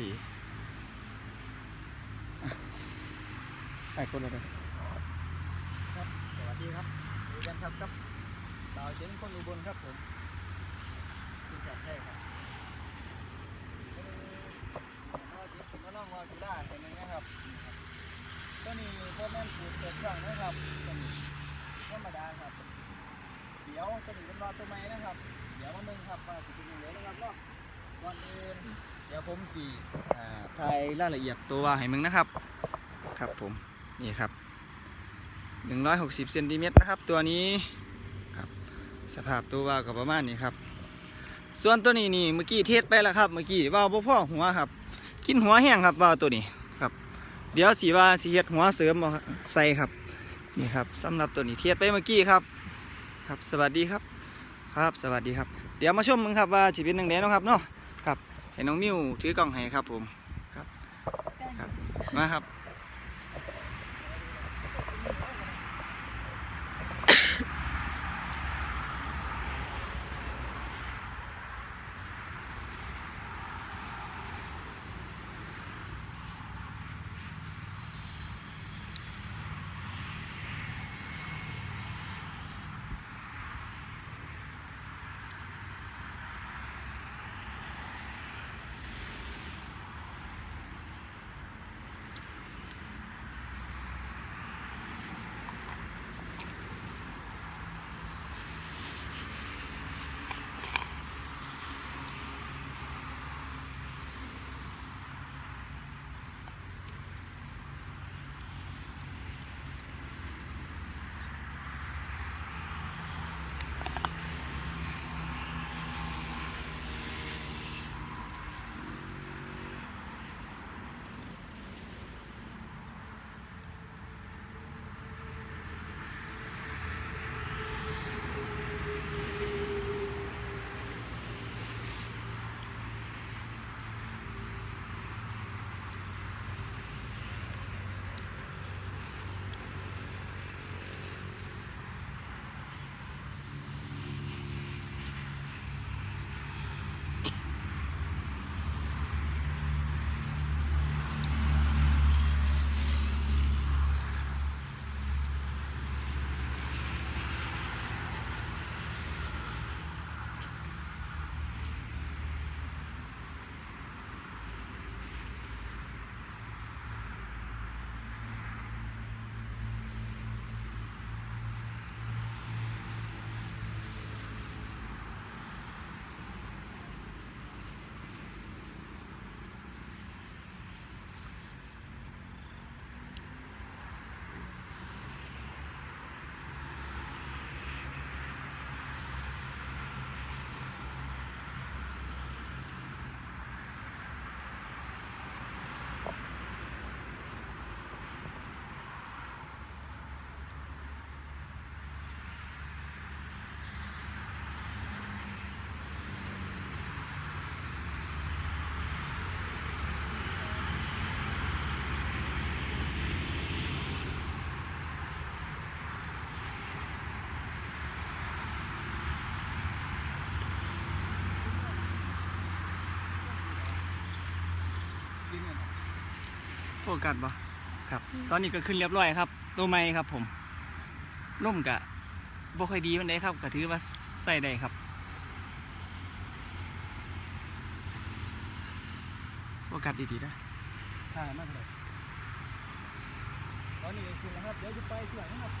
อะไอ้คนอะไรครับ สวัสดีครับดูกันครับกับบ่าวเชนคนอุบลครับผมคุณจัดให้ครับก็จริงสิมาลองว่ากีฬาเป็นยังไงครับ ก็นี่ก็แม่นสูตรเกิดช่างนะครับตัวนี้ธรรมดาครับ เดี๋ยวตัวนี้เป็นรอตัวใหม่นะครับ เดี๋ยวมาเบิ่งครับว่าสิเป็นยังไงนะครับเนาะก่อนอื่น เดี๋ยวผมสิอ่ถ่ายรายละเอียดตัวว่าให้มึงนะครับ ครับผม นี่ครับ 160เซนติเมตรนะครับ ตัวนี้ครับสภาพตัวว่าก็ประมาณนี้ครับ ส่วนตัวนี้นี่เมื่อกี้เทสไปแล้วครับ เมื่อกี้ว่าวบ่พ่อหัวครับ กินหัวแห้งครับว่าตัวนี้ครับ เดี๋ยวสีว่าสีเฮ็ดหัวเสริมเอาใส่ครับ นี่ครับสำหรับตัวนี้เทสไปเมื่อกี้ครับ ครับ สวัสดีครับ ครับ สวัสดีครับ เดี๋ยวมาชมมึงครับว่าชีวิตหนึ่งเดนนาะครับเนาะ ให้น้องมิวถือกล่องให้ครับผมครับครับมาครับ โฟกัสบ่ครับ ตอนนี้ก็ขึ้นเรียบร้อยครับ ตัวใหม่ครับผมล่มกะบ่ค่อยดีมันได้ครับก็ถือว่าใส่ได้ครับโฟกัสดีๆนะถ่ายมากเลยตอนนี้ก็ขึ้นแล้วครับ เดี๋ยวจะไปที่ไหนนะครับ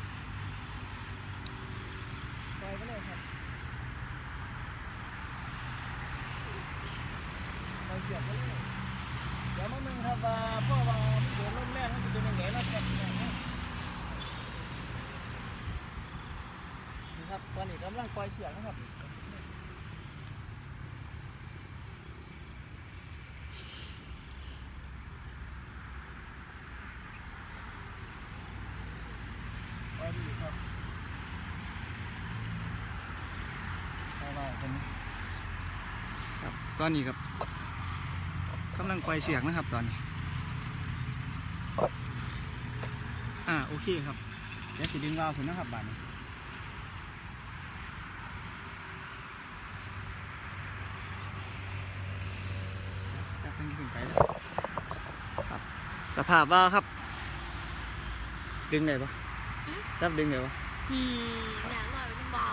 ไปไปเลยครับไปเสียบไปเลย มึงครับว่าพ่อว่าเดือดลมแรงมันจะเป็นยังไงนะครับนี่ครับตอนนี้กำลังปล่อยเชือกนะครับปล่อยดีครับเอาไว้กันครับตอนนี้ครับ กำลังปล่อยเสียงนะครับตอนนี้ อ่าโอเคครับ เดี๋ยวสิดึงวาล์วขึ้นนะครับบานนี้จะเป็นขึ้นไปแล้วภาพว่าครับ ดึงไหนปะรับดึงไหนปะอืมอย่างหน่อยเป็นเบา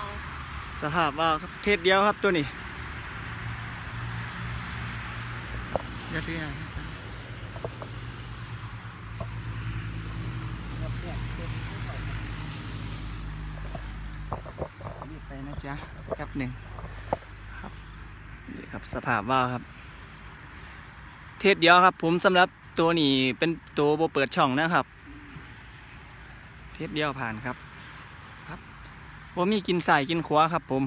สภาพว่าครับเทศเดียวครับตัวนี้ เดี๋ยวถือให้ครับเนี่ยตัวนี้ไม่ค่อยครับรีบไปนะจ๊ะแป๊บหนึ่งครับนี่ครับสภาพว่าครับ เทศเดียวครับ ผมสำหรับตัวนี้เป็นตัวโบเปิดช่องนะครับ เทศเดียวผ่านครับ ครับว่ามีกินใส่กินขวาครับผม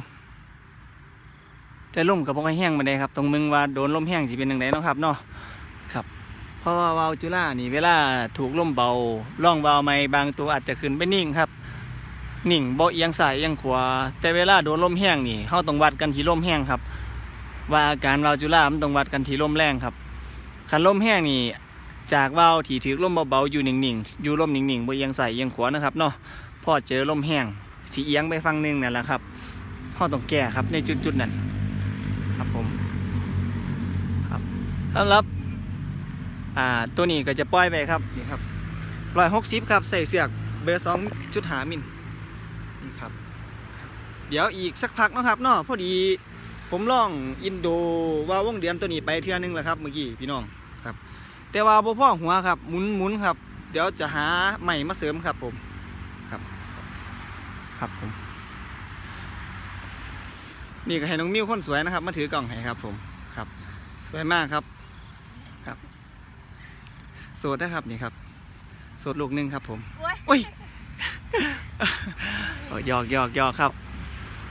แต่ล่มกับพวกแห้งมาได้ครับตรงมึงว่าโดนลมแห้งสิเป็นยังไงเนาะครับเนาะครับ เพราะว่าวาล์วจุล่านี่เวลาถูกลมเบาล่องวาวไม่บางตัวอาจจะขึ้นไปนิ่งครับนิ่งบ่เอียงซ้ายเอียงขวาแต่เวลาโดนลมแห้งนี่เขาต้องวัดกันที่ลมแห้งครับ ว่าอาการวาวจุล่ามันต้องวัดกันที่ลมแรงครับคันลมแห้งนี่จากวาวที่ถือลมเบาๆอยู่นิ่งๆอยู่ลมนิ่งๆบ่เอียงใส่เอียงขวานะครับเนาะพอเจอลมแห้งสีเอียงไปฝั่งนึงนั่นแหละครับพ่อต้องแก้ครับในจุดๆนั้น ครับผมครับสำหรับอ่าตัวนี้ก็จะปล่อยไปครับนี่ครับร้อยหกสิบครับใส่เสือกเบอร์สองจุดหามิลนี่ครับ เดี๋ยวอีกสักพักนะครับเนาะพอดีผมลองอินโดว่าวงเดือนตัวนี้ไปเทื่อนึงแล้วครับเมื่อกี้พี่น้องครับ แต่ว่าบ่พ่อหัวครับหมุนหมุนครับ เดี๋ยวจะหาใหม่มาเสริมครับผมครับ ครับผม นี่ก็ให้น้องมิวคนสวยนะครับ มาถือกล่องให้ครับ ผมครับ สวยมากครับครับ โสดนะครับนี่ครับ โสดลูกหนึงครับ ผมโอ้ยอุ้ยโอ้ยหยอกหยอกหยอกครับ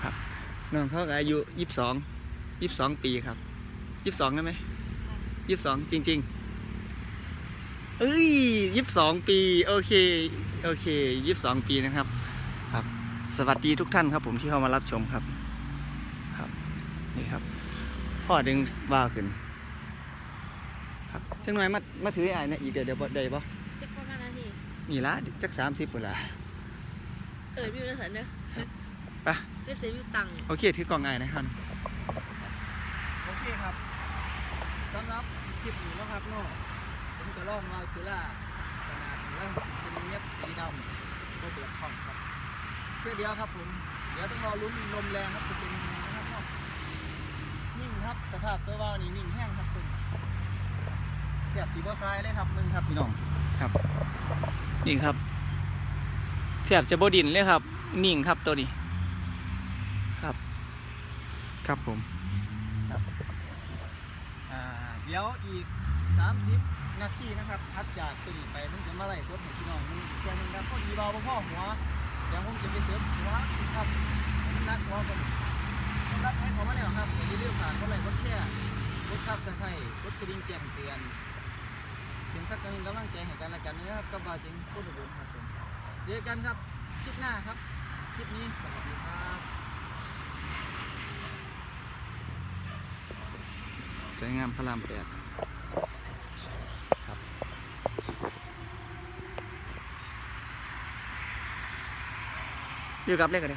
ครับน้องเขาก็อายุยี่สิบสองยี่สิบสองปีครับยี่สิบสองได้ไหมยี่สิบสองจริง ๆ เอ้ยยี่สิบสองปี โอเค โอเคยี่สิบสองปีนะครับ ครับ สวัสดีทุกท่านครับ ผมที่เข้ามารับชมครับครับ นี่ครับพ่อดึงว่าขึ้น ครับจังหน่อยมามาถือไอ้นะอีกเดี๋ยวเดี๋ยวบ่ได้ปะจะประมาณนาทีนี่ละจักสามสิบปุ่นละเอิดวิวนะสันเด้อไปได้เสียวิวตังค์โอเคถือกล่องไอ้นะครับโอเคครับสำหรับคลิปนี้นะครับเนาะผมจะลองวาล์วจุล่าขนาด160เซนติเมตรสีดำก็เปิดช่องครับเพื่อเดียวครับผม เดี๋ยวต้องรอลุ้นลมแรงครับจะเป็นยังไงนะ ครับเนาะนิ่งครับ สภาพตัววาล์วนี่นิ่งแห้งครับคุณแถบสีบอซ้ายเลยครับมึงครับพี่น้องครับนี่ครับแทบจะบดินเลยครับ นิ่งครับตัวนี้ ครับ ครับผมอ่าเดี๋ยวอีก 30 นาทีนะครับทัดจากตัวนี้ไปผมจะมาไล่สดให้พี่น้องนี่อีกตัวหนึงครับพอดีเบาบ่พ่อหัวเดี๋ยวผมจะไปเสิร์ฟหัวครับผมนัดหัวกัน ฝากกดไลค์กดแชร์กดซับสไครต์กดกระดิ่งแจ้งเตือนเป็นสักการหนึ่งกำลังใจให้กันและกันนะครับกับบาจิงโคตรบุญครับผมเจอกันครับคลิปหน้าครับคลิปนี้สวัสดีครับสวยงามพระรามแปดครับอยู่กับเลขอะไร